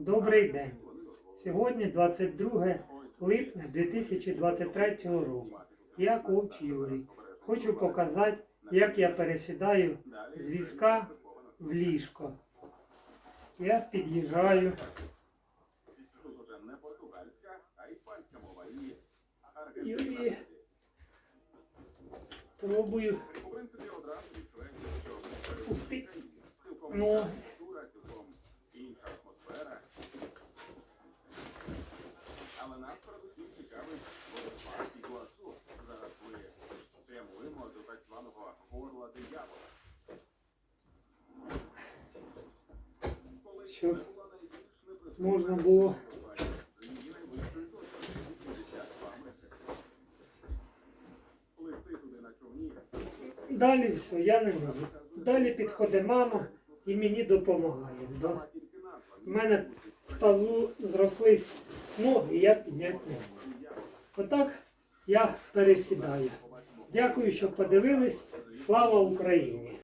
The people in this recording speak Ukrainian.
Добрий день. Сьогодні 22 липня 2023 року. Я Ковч Юрій. Хочу показати, як я пересідаю з візка в ліжко. Я під'їжджаю. І пробую пустити цілком Зараз ми прямуємо до так званого горла диявола. Можна було з її найвищою точкою 82 метри. Плисти туди на човні Далі все, я не можу. Далі підходить мама і мені допомагає. Да? У мене в тазу зросли ноги, і я підняти не можу. Отак я пересідаю. Дякую, що подивились. Слава Україні!